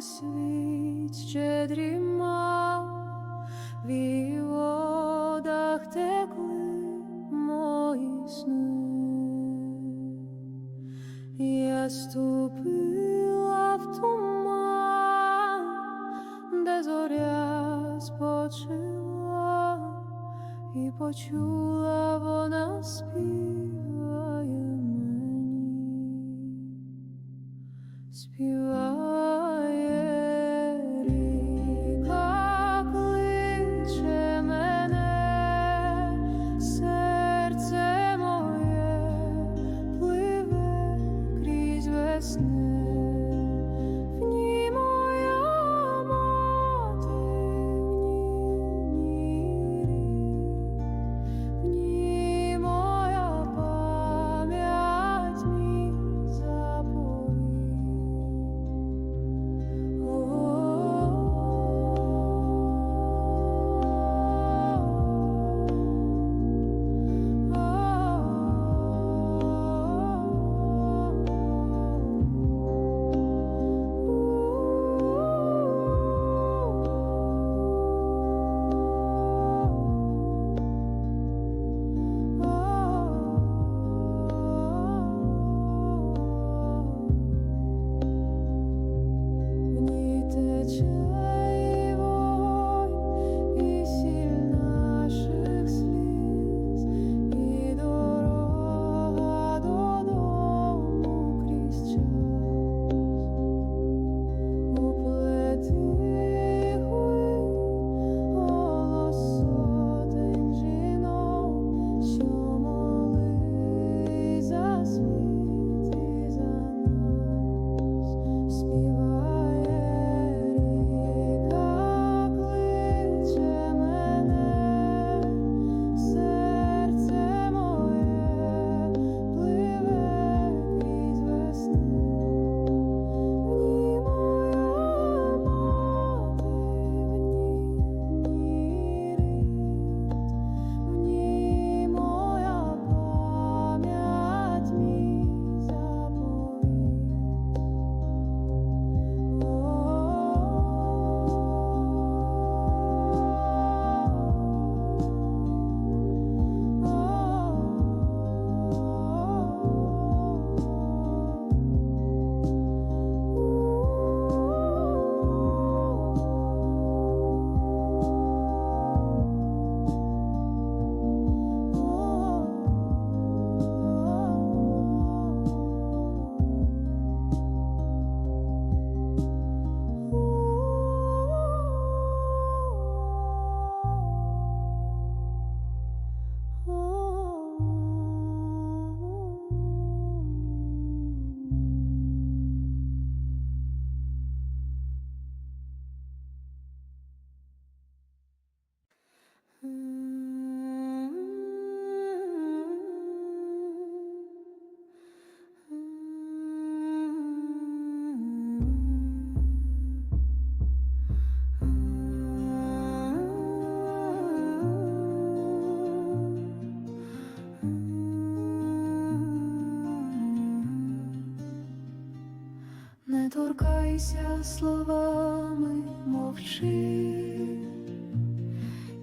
світ ще дрімав, в її водах текли мої сни. Я ступила в туман, де зоря спочила, і почула торкайся словами, мовчи,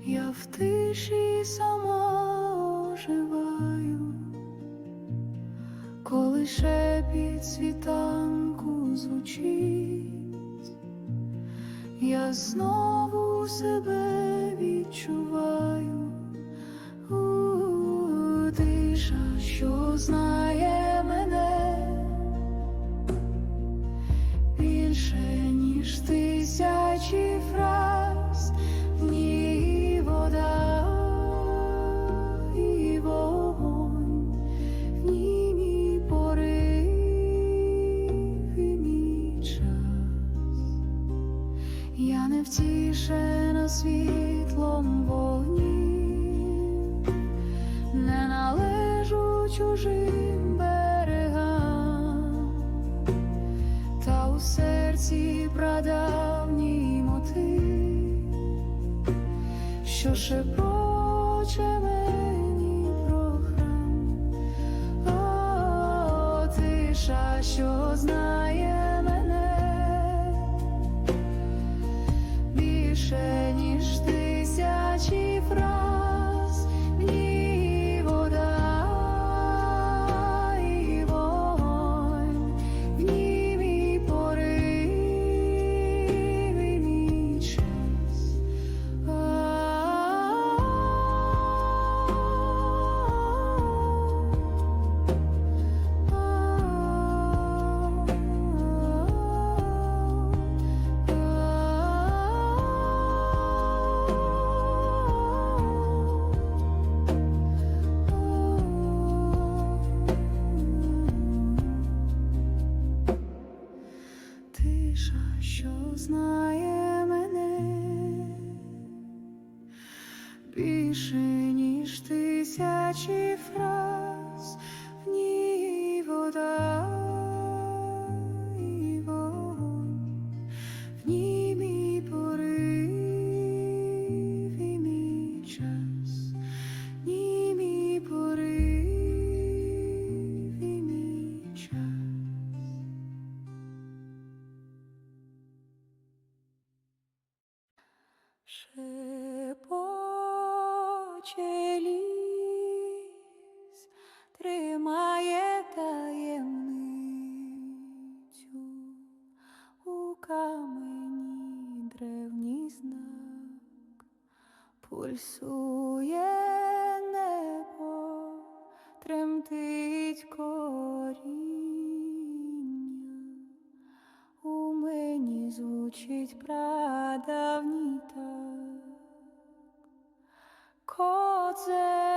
я в тиші сама оживаю, коли шепіт світанку звучить, я знову себе відчуваю, у тиша, що знає Я не втішена світлом вогнів, не належу чужим берегам. Та у серці прадавній мотив, що шепоче мені про храм, О, тиша, що знає water.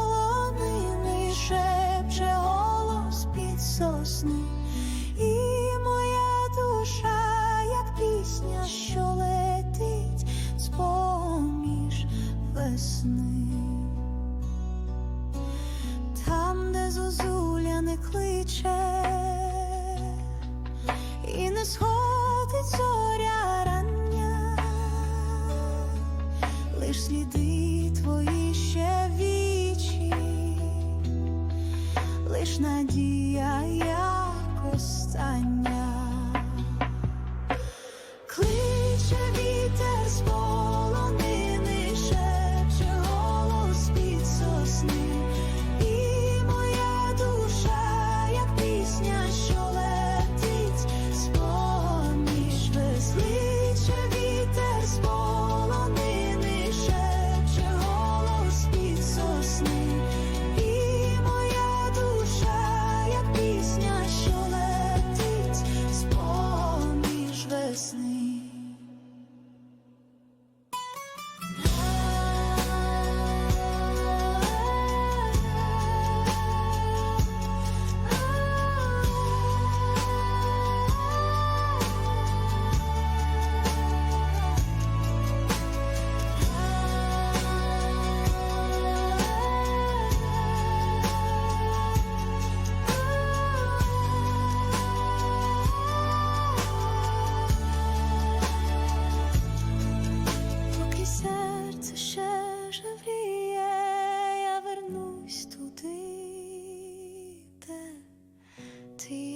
empty.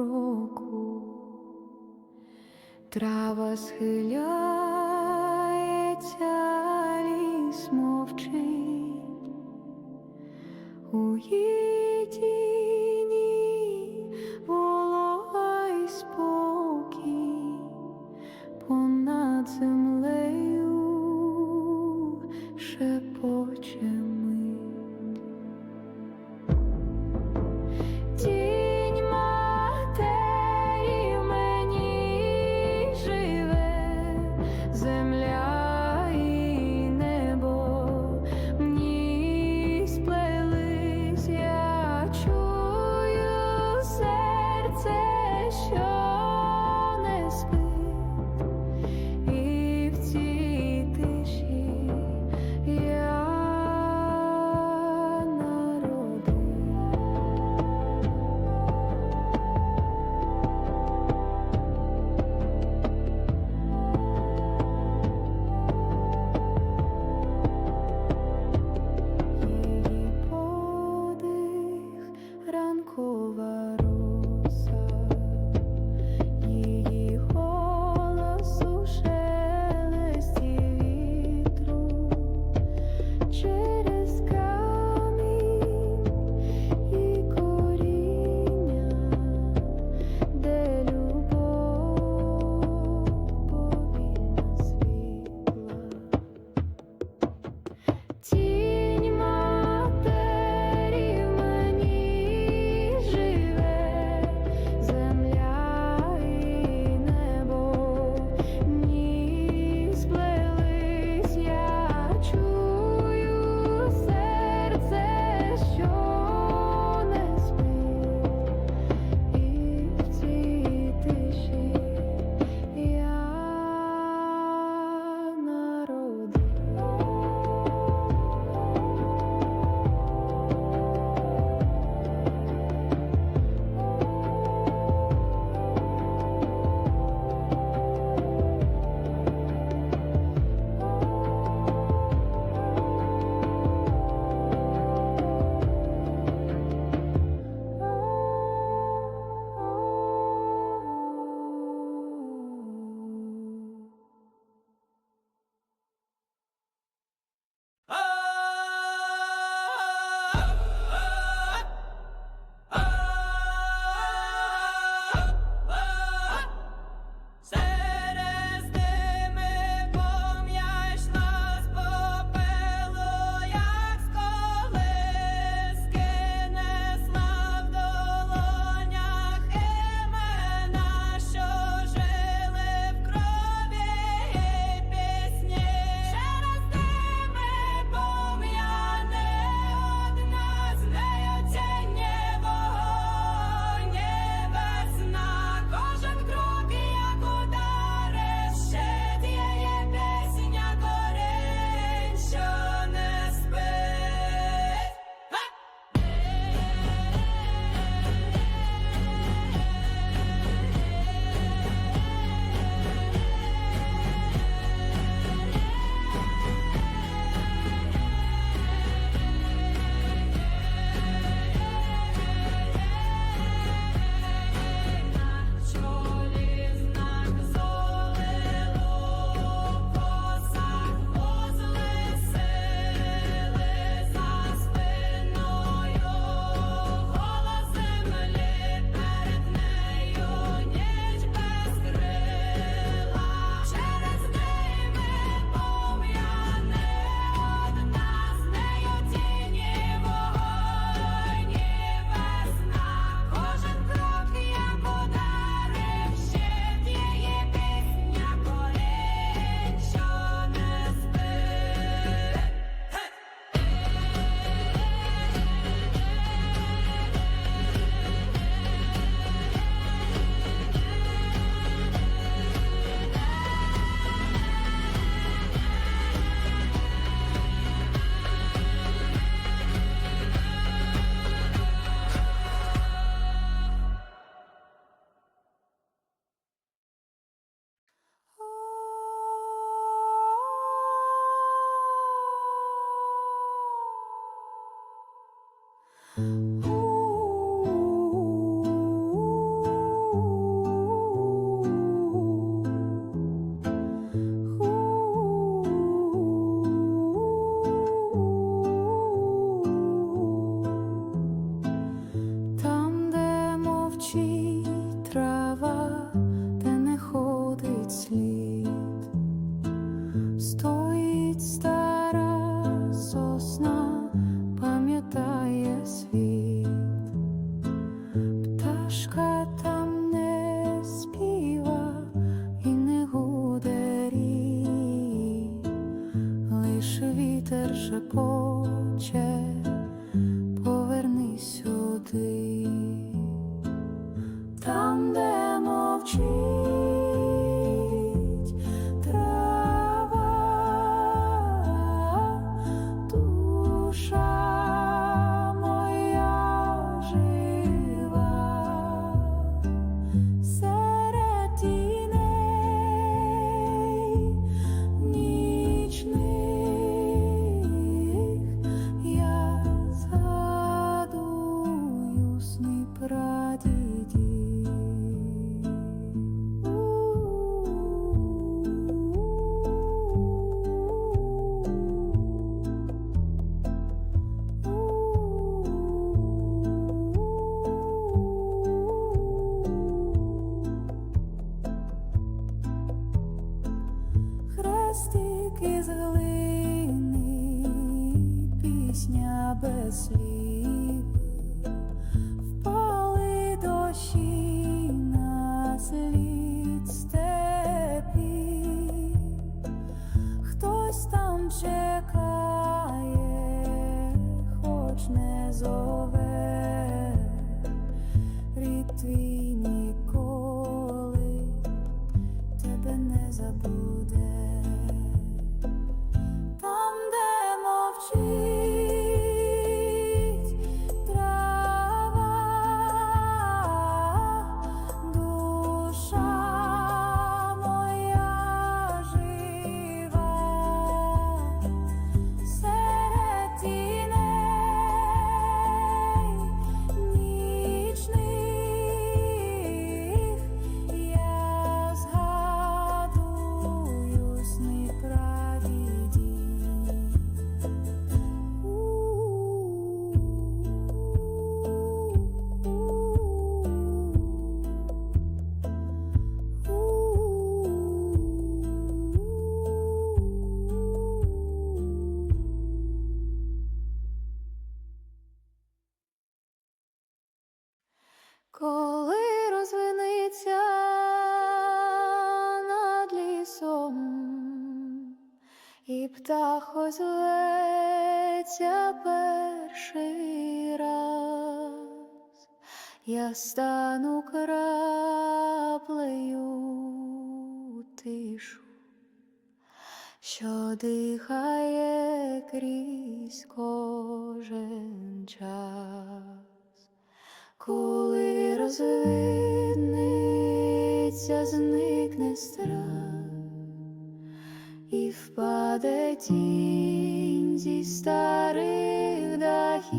Кроку, трава схиляється, ліс мовчить. У її птах озветься перший раз, я стану краплею тишу, що дихає крізь кожен час, коли розвиднеться, зникне страх. І впав паде тінь зі старих дахів,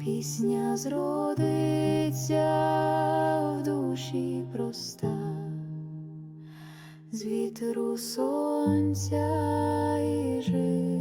пісня зродиться в душі проста, з вітру сонця і жив.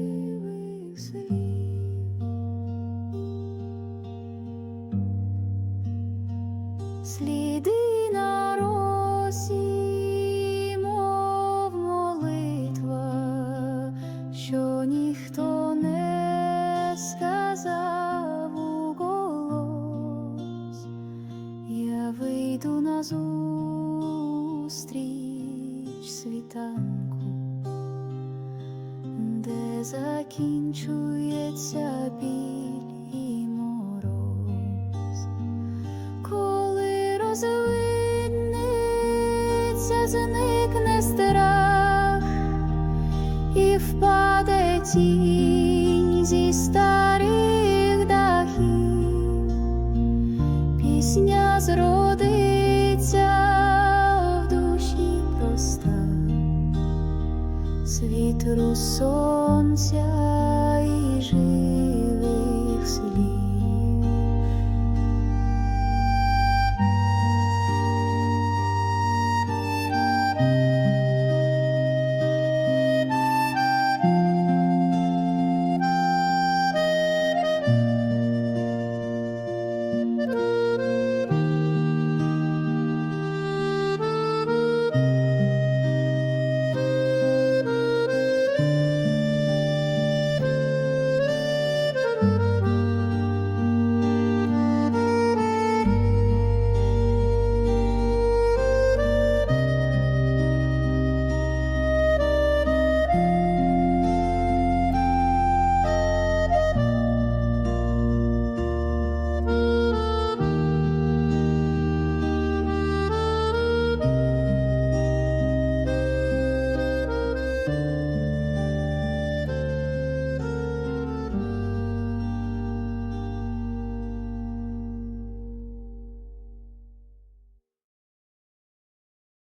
зникне страх і впаде тінь зі ста.